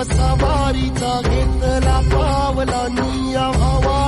वसा वारीचा घेतला पावलानी आव्हावा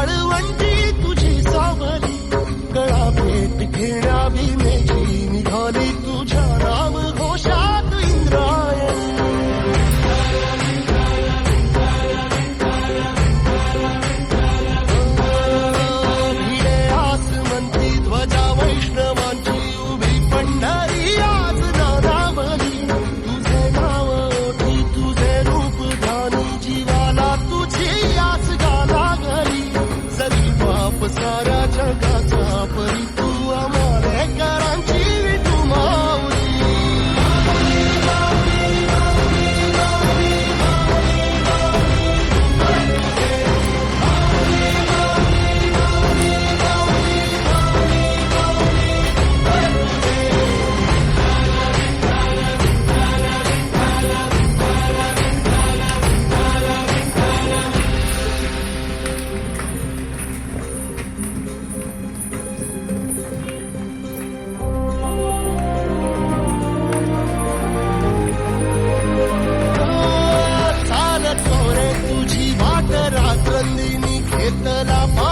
Mustafa.